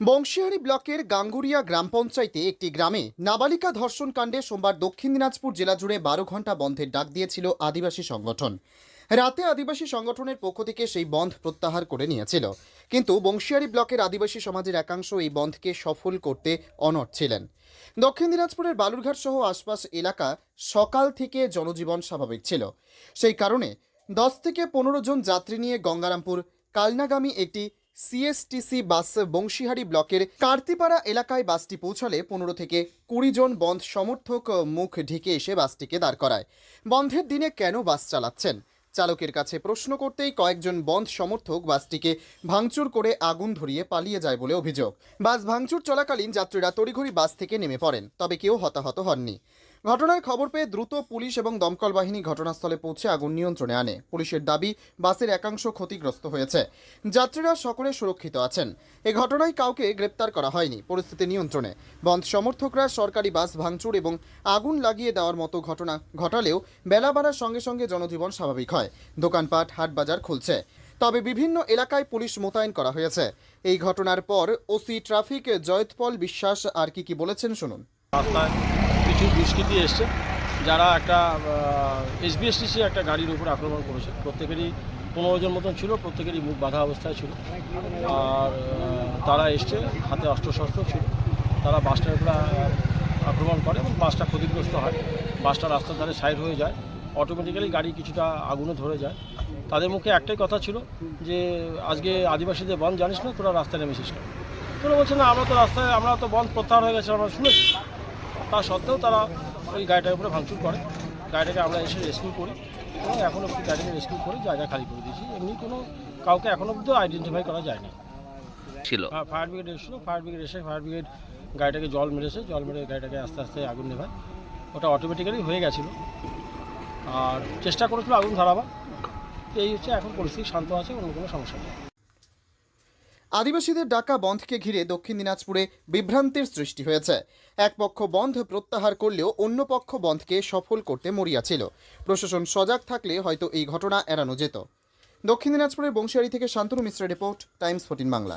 বংশীহারি ব্লকের গাঙ্গুরিয়া গ্রাম পঞ্চায়েতে একটি গ্রামে নাবালিকা ধর্ষণ কাণ্ডে সোমবার দক্ষিণ দিনাজপুর জেলা জুড়ে বারো ঘণ্টা বন্ধের ডাক দিয়েছিল আদিবাসী সংগঠন। রাতে আদিবাসী সংগঠনের পক্ষ থেকে সেই বন্ধ প্রত্যাহার করে নিয়েছিল। কিন্তু বংশীহারি ব্লকের আদিবাসী সমাজের একাংশ এই বন্ধকে সফল করতে অনড় ছিলেন। দক্ষিণ দিনাজপুরের বালুরঘাট সহ আশপাশ এলাকা সকাল থেকে জনজীবন স্বাভাবিক ছিল। সেই কারণে দশ থেকে পনেরো জন যাত্রী নিয়ে গঙ্গারামপুর, কালনাগামী একটি সিএসটিসি বাস বংশীহারি ব্লকের কার্তিপাড়া এলাকায় বাসটি পৌঁছালে পনেরো থেকে কুড়ি জন বন্ধ সমর্থক মুখ ঢেকে এসে বাসটিকে দাঁড় করায়। বন্ধের দিনে কেন বাস চালাচ্ছেন? চালকের কাছে প্রশ্ন করতেই কয়েকজন বন্ধ সমর্থক বাসটিকে ভাঙচুর করে আগুন ধরিয়ে পালিয়ে যায় বলে অভিযোগ। বাস ভাঙচুর চলাকালীন যাত্রীরা তড়িঘড়ি বাস থেকে নেমে পড়েন, তবে কেউ হতাহত হননি। ঘটনার খবর পেয়ে দ্রুত পুলিশ এবং দমকল বাহিনী ঘটনাস্থলে পৌঁছে আগুন নিয়ন্ত্রণে আনে। পুলিশের দাবি, বাসের একাংশ ক্ষতিগ্রস্ত হয়েছে। যাত্রীরা সকলে সুরক্ষিত আছেন। এ ঘটনায় কাউকে গ্রেপ্তার করা হয়নি। পরিস্থিতি নিয়ন্ত্রণে। বন্ধ সমর্থকরা সরকারি বাস ভাঙচুর এবং আগুন লাগিয়ে দেওয়ার মতো ঘটনা ঘটালেও বেলা বাড়ার সঙ্গে সঙ্গে জনজীবন স্বাভাবিক হয়। দোকানপাট হাট বাজার খুলছে। তবে বিভিন্ন এলাকায় পুলিশ মোতায়েন করা হয়েছে। এই ঘটনার পর ওসি ট্রাফিক জয়তপল বিশ্বাস আর কি কি বলেছেন শুনুন। কিছু দুষ্কৃতী এসছে, যারা একটা এসবিএসটিসি একটা গাড়ির উপর আক্রমণ করেছে। প্রত্যেকেরই পনেরো জন মতন ছিল, প্রত্যেকেরই মুখ বাঁধা অবস্থায় ছিল। আর তারা এসছে, হাতে অস্ত্রশস্ত্র ছিল। তারা বাসটার উপরে আক্রমণ করে এবং বাসটা ক্ষতিগ্রস্ত হয়। বাসটা রাস্তার ধারে সাইড হয়ে যায়। অটোমেটিক্যালি গাড়ি কিছুটা আগুনে ধরে যায়। তাদের মুখে একটাই কথা ছিল যে, আজকে আদিবাসীদের বন্ধ জানিস না, তোরা রাস্তায় নেমেছিস না তোরা বলছে, না, আমরা তো রাস্তায়, আমরা তো বন্ধ প্রত্যাহার হয়ে গেছে, আমরা শুনেছি। সত্ত্বেও তারা ওই গাড়িটার উপরে ভাঙচুর করে। গাড়িটাকে আমরা এসে রেস্কিউ করি এবং এখন অব্দি গাড়িটাকে রেস্কিউ করে জায়গা খালি করে দিয়েছি। এমনি কোনো কাউকে এখন অব্দি আইডেন্টিফাই করা যায়নি। ছিল। হ্যাঁ ফায়ার ব্রিগেড এসেছিল। ফায়ার ব্রিগেড এসে ফায়ার ব্রিগেড গাড়িটাকে জল মেরেছে। জল মেরে গাড়িটাকে আস্তে আস্তে আগুন নেভায়। ওটা অটোমেটিক্যালি হয়ে গেছিল। আর চেষ্টা করেছিল আগুন ধরাবার। এই হচ্ছে এখন পরিস্থিতি শান্ত আছে অন্য কোনো সমস্যা নেই। আদিবাসীদের ডাকা বন্ধকে ঘিরে দক্ষিণ দিনাজপুরে বিভ্রান্তির সৃষ্টি হয়েছে। এক পক্ষ বন্ধ প্রত্যাহার করলেও অন্য পক্ষ বন্ধকে সফল করতে মরিয়াছিল প্রশাসন সজাগ থাকলে হয়তো এই ঘটনা এড়ানো যেত। দক্ষিণ দিনাজপুরের বংশিয়ারি থেকে শান্তনু মিশ্রের রিপোর্ট, টাইমস ফোর্টিন বাংলা।